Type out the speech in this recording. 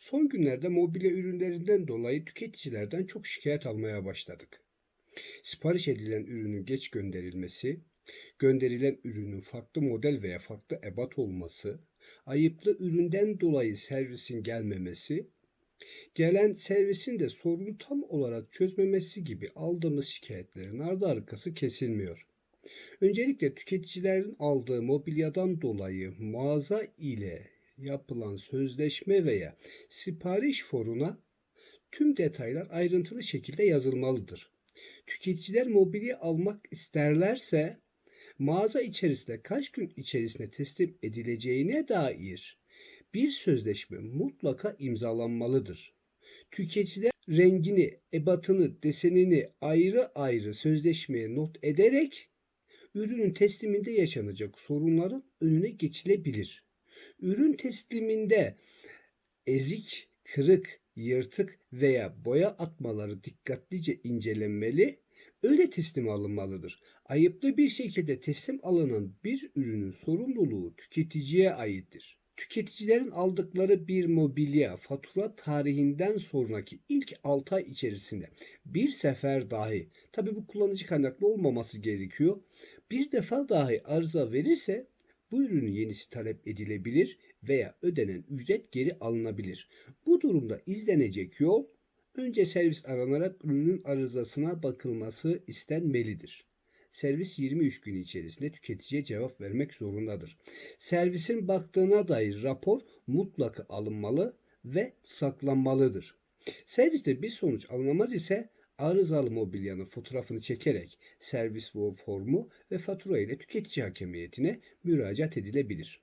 Son günlerde mobilya ürünlerinden dolayı tüketicilerden çok şikayet almaya başladık. Sipariş edilen ürünün geç gönderilmesi, gönderilen ürünün farklı model veya farklı ebat olması, ayıplı üründen dolayı servisin gelmemesi, gelen servisin de sorunu tam olarak çözmemesi gibi aldığımız şikayetlerin ardı arkası kesilmiyor. Öncelikle tüketicilerin aldığı mobilyadan dolayı mağaza ile yapılan sözleşme veya sipariş foruna tüm detaylar ayrıntılı şekilde yazılmalıdır. Tüketiciler mobilya almak isterlerse mağaza içerisinde kaç gün içerisinde teslim edileceğine dair bir sözleşme mutlaka imzalanmalıdır. Tüketiciler rengini, ebatını, desenini ayrı ayrı sözleşmeye not ederek ürünün tesliminde yaşanacak sorunların önüne geçilebilir. Ürün tesliminde ezik, kırık, yırtık veya boya atmaları dikkatlice incelenmeli, öyle teslim alınmalıdır. Ayıplı bir şekilde teslim alınan bir ürünün sorumluluğu tüketiciye aittir. Tüketicilerin aldıkları bir mobilya fatura tarihinden sonraki ilk 6 ay içerisinde bir sefer dahi, tabi bu kullanıcı kaynaklı olmaması gerekiyor, bir defa dahi arıza verirse bu ürünün yenisi talep edilebilir veya ödenen ücret geri alınabilir. Bu durumda izlenecek yol önce servis aranarak ürünün arızasına bakılması istenmelidir. Servis 23 gün içerisinde tüketiciye cevap vermek zorundadır. Servisin baktığına dair rapor mutlaka alınmalı ve saklanmalıdır. Serviste bir sonuç alınamaz ise arızalı mobilyanın fotoğrafını çekerek servis formu ve fatura ile tüketici hakemiyetine müracaat edilebilir.